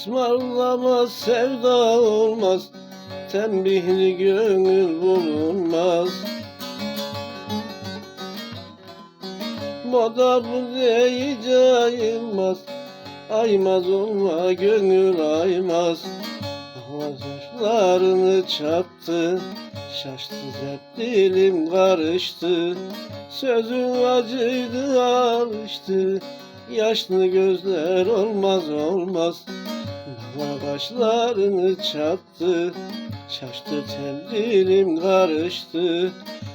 Ismarlamaz sevda olmaz Tembihli gönül bulunmaz. Moda bu deyince aymaz Aymaz olma gönül aymaz. Avazaşlarını çattı Şaştı hep dilim karıştı. Sözün acıydı alıştı Yaşlı gözler olmaz olmaz Bana kaşlarını çattı Şaştı tel dilim karıştı.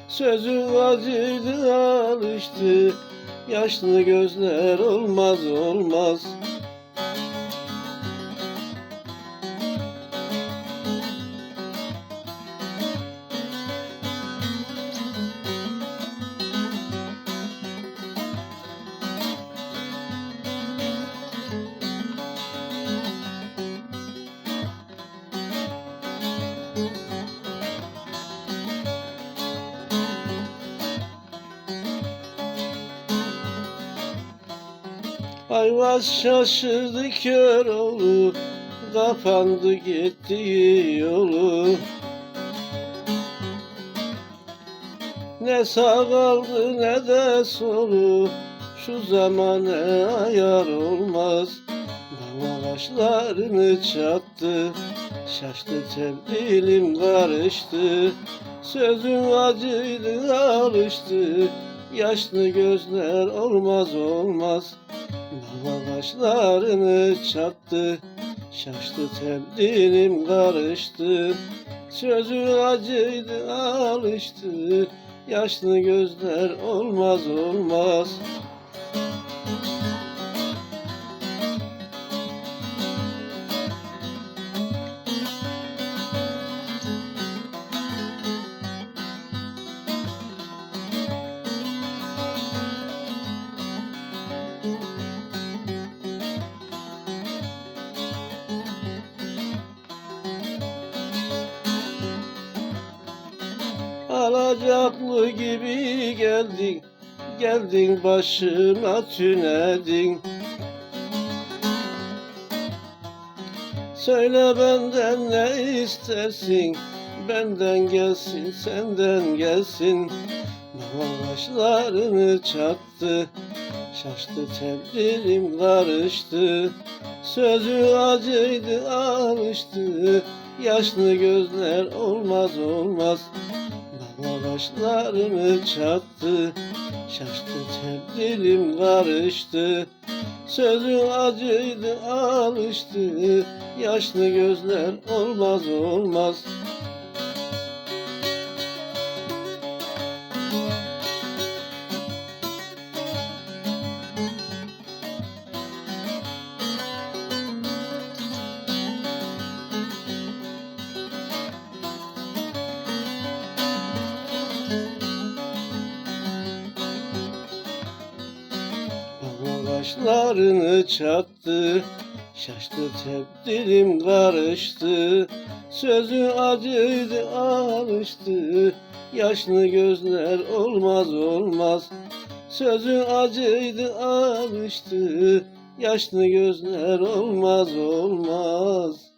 Sözün acıydı alıştı. Yaşlı gözler olmaz olmaz Ayvaz şaşırdı kör oldu Kapandı gitti yolu. Ne sağ kaldı ne de solu Şu zamane ayar olmaz. Bana çattı Şaştı tebdilim karıştı. Sözün acıydı alıştı Yaşlı gözler olmaz olmaz. Baba kaşlarını çattı Şaştı tebdilim karıştı. Sözü acıydı alıştı. Yaşlı gözler olmaz olmaz Alacaklı gibi geldin Geldin başıma tünedin Söyle benden ne istersin Benden gelsin senden gelsin. Başlarını çattı Şaştı tebdilim karıştı. Sözü acıydı alıştı Yaşlı gözler olmaz olmaz Baba başlarını çattı Şaştı tebdilim karıştı. Sözü acıydı alıştı. Yaşlı gözler olmaz olmaz Baba başlarını çattı Şaştı tebdilim karıştı. Sözü acıydı alıştı. Yaşlı gözler olmaz olmaz. Sözü acıydı alıştı. Yaşlı gözler olmaz olmaz